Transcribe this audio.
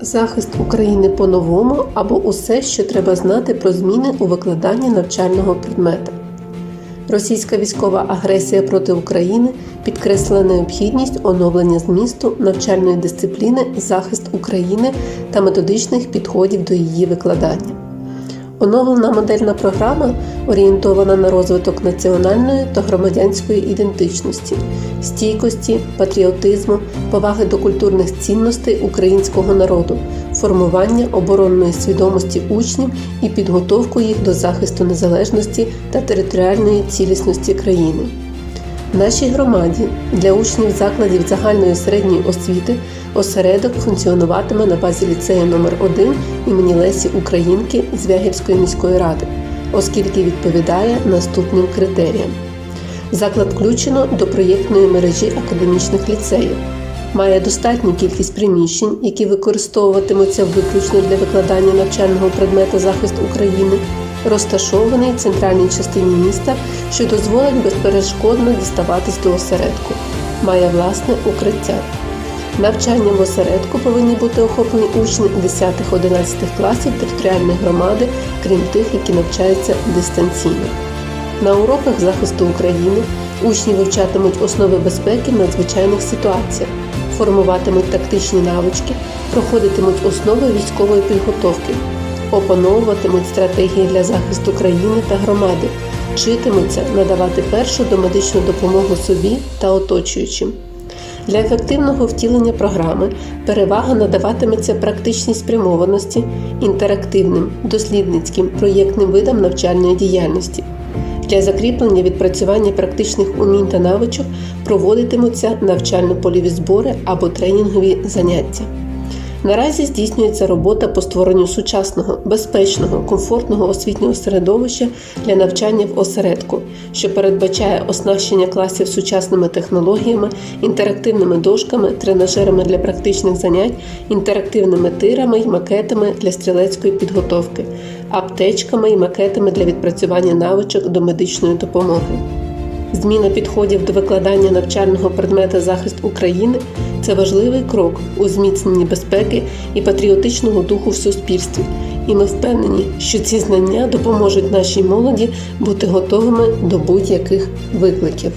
Захист України по-новому або усе, що треба знати про зміни у викладанні навчального предмета. Російська військова агресія проти України підкреслила необхідність оновлення змісту навчальної дисципліни захист України та методичних підходів до її викладання. Оновлена модельна програма орієнтована на розвиток національної та громадянської ідентичності, стійкості, патріотизму, поваги до культурних цінностей українського народу, формування оборонної свідомості учнів і підготовку їх до захисту незалежності та територіальної цілісності країни. Нашій громаді для учнів закладів загальної середньої освіти осередок функціонуватиме на базі ліцею номер 1 імені Лесі Українки Звягільської міської ради, оскільки відповідає наступним критеріям. Заклад включено до проєктної мережі академічних ліцеїв, має достатню кількість приміщень, які використовуватимуться виключно для викладання навчального предмета захист України, розташований в центральній частині міста, що дозволить безперешкодно діставатись до осередку, має власне укриття. Навчанням в осередку повинні бути охоплені учні 10-11 класів територіальної громади, крім тих, які навчаються дистанційно. На уроках захисту України учні вивчатимуть основи безпеки в надзвичайних ситуаціях, формуватимуть тактичні навички, проходитимуть основи військової підготовки, опановуватимуть стратегії для захисту країни та громади, вчитимуться надавати першу домедичну допомогу собі та оточуючим. Для ефективного втілення програми перевага надаватиметься практичній спрямованості, інтерактивним, дослідницьким, проєктним видам навчальної діяльності. Для закріплення відпрацювання практичних умінь та навичок проводитимуться навчально-польові збори або тренінгові заняття. Наразі здійснюється робота по створенню сучасного, безпечного, комфортного освітнього середовища для навчання в осередку, що передбачає оснащення класів сучасними технологіями, інтерактивними дошками, тренажерами для практичних занять, інтерактивними тирами й макетами для стрілецької підготовки, аптечками й макетами для відпрацювання навичок до медичної допомоги. Зміна підходів до викладання навчального предмета захист України це важливий крок у зміцненні безпеки і патріотичного духу в суспільстві. І ми впевнені, що ці знання допоможуть нашій молоді бути готовими до будь-яких викликів.